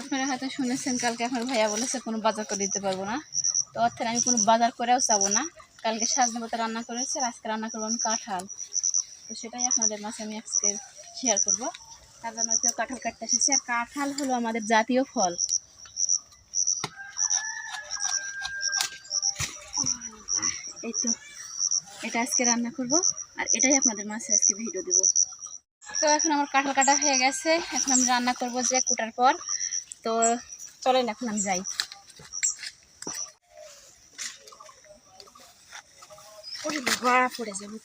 আপনারা হয়তো শুনেছেন, কালকে আপনার ভাইয়া বলেছে, কোনো বাজার করে দিতে পারব না। তো অর্থের আমি কোনো বাজার করেও চাবো না। কালকে সাজনে পাতা রান্না করেছে আজকে রান্না করব আমি কাঁঠাল। তো সেটাই আপনাদের মাঝে আমি আজকে শেয়ার করব। তার জন্য হচ্ছে কাঁঠাল কাটতে এসেছি। আর কাঁঠাল হলো আমাদের জাতীয় ফল। এই তো, এটা আজকে রান্না করব, আর এটাই আপনাদের মাঝে আজকে ভিডিও দেবো। তো এখন আমার কাঁঠাল কাটা হয়ে গেছে। এখন আমি রান্না করব যে কুটার পর। তো চলেন, এখন আমি যাই।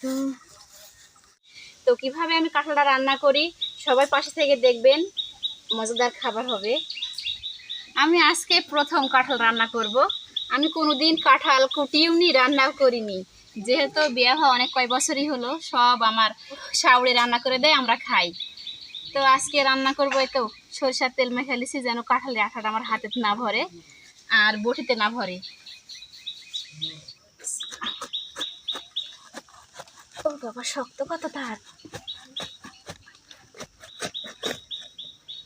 তো। তো কীভাবে আমি কাঁঠালটা রান্না করি, সবাই পাশে থেকে দেখবেন, মজাদার খাবার হবে। আমি আজকে প্রথম কাঁঠাল রান্না করব। আমি কোনোদিন কাঁঠাল কুটিও নি, রান্নাও করিনি। যেহেতু বিয়ে হওয়া অনেক কয় বছরই হলো, সব আমার শাউড়ে রান্না করে দেয়, আমরা খাই। তো আজকে রান্না করব তো। সরষার তেল মেখে লিছি যেন কাঁঠালের আঠাটা আমার হাতে না ভরে আর বটিতে না ভরে। ও বাবা, শক্ত কত তার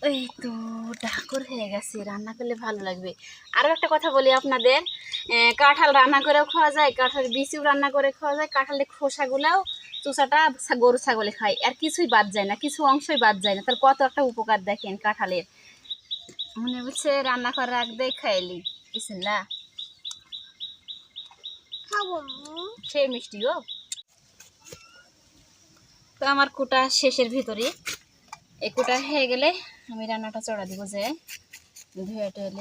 এই তো, ডাকর হয়ে গেছে, রান্না করলে ভালো লাগবে। আরও একটা কথা বলি আপনাদের কাঁঠাল রান্না করেও খাওয়া যায়, কাঁঠাল বিচিও রান্না করে খাওয়া যায়, কাঁঠালের খোসাগুলাও চুষাটা গরু ছাগলে খায়। আর কিছুই বাদ যায় না কিছু অংশই বাদ যায় না। তার কত একটা উপকার দেখেন কাঁঠালের। মনে হচ্ছে রান্না আগ দিয়ে খাইলি। বিসমিল্লা সে মিষ্টি গো। তো আমার কুটা শেষের ভিতরে। এই কুটা হয়ে গেলে আমি রান্নাটা চড়া দিব যে ধুয়ে টুয়ে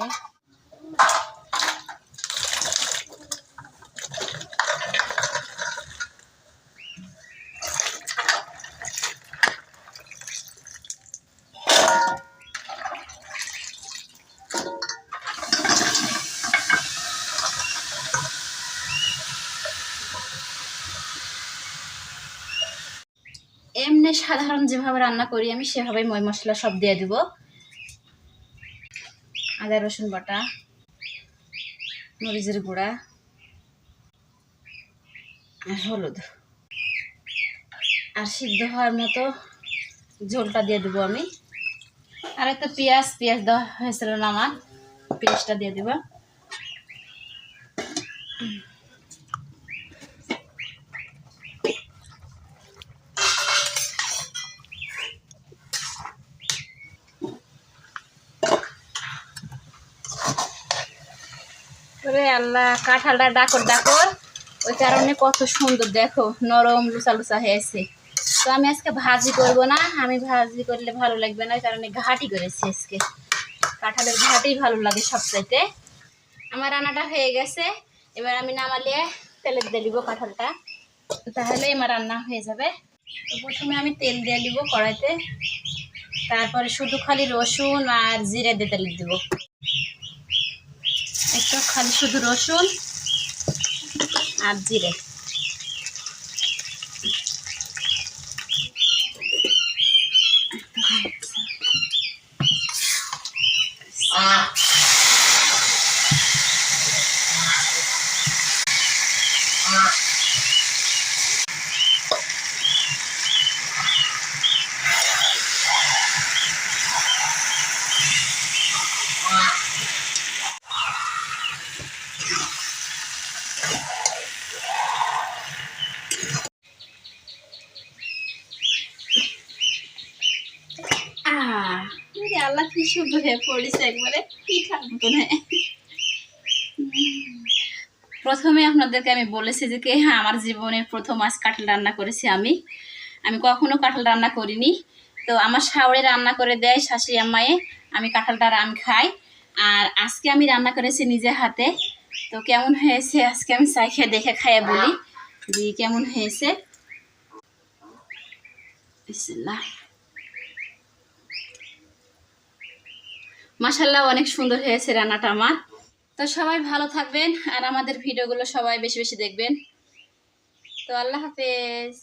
এমনি সাধারণ যেভাবে রান্না করি, আমি সেভাবেই ময় মশলা সব দিয়ে দিব। আদা, রসুন বাটা, মরিচের গুঁড়া, আর হলুদ। আর সিদ্ধ হওয়ার মতো ঝোলটা দিয়ে দেবো আমি। আর একটা পেঁয়াজ পেঁয়াজ দেওয়া হয়েছিল না আমার, পেঁয়াজটা দিয়ে দেবো। ওরে আল্লাহ, কাঁঠালটা ডাকর ডাকর। ওই কারণে কত সুন্দর, দেখো, নরম লুচা লুচা হয়েছে তো আমি আজকে ভাজি করব না, আমি ভাজি করলে ভালো লাগবে না কারণে ঘাটি করেছি আজকে। কাঁঠালের ঘাটি ভালো লাগে সবচাইতে। আমার রান্নাটা হয়ে গেছে, এবার আমি নামালে তেলে দিয়ে দিব কাঁঠালটা। তাহলে আমার রান্না হয়ে যাবে। প্রথমে আমি তেল দিয়ে দিব কড়াইতে। তারপরে শুধু খালি রসুন আর জিরে দিয়ে তেল দিব। একটু খালি শুধু রসুন আর জিরে আহ ওরে আল্লাহ কি সুন্দর হয়ে পড়েছে একবারে। পিঠার মতন প্রথমে আপনাদেরকে আমি বলেছি যে কে হ্যাঁ আমার জীবনের প্রথম আজ কাঁঠাল রান্না করেছি আমি। আমি কখনো কাঁঠাল রান্না করিনি। তো আমার শাওড়ে রান্না করে দেয় শাশুড়ি আম্মায়ে, আমি কাঁঠালটা রান খাই। আর আজকে আমি রান্না করেছি নিজে হাতে। তো কেমন হয়েছে আজকে আমি চাইখে দেখে খাইয়ে বলি। যে কেমন হয়েছে? বিসমিল্লাহ। মাসাল্লাহ অনেক সুন্দর হয়েছে রান্নাটা আমার। তো সবাই ভালো থাকবেন, আর আমাদের ভিডিওগুলো সবাই বেশি বেশি দেখবেন। তো আল্লাহ হাফেজ।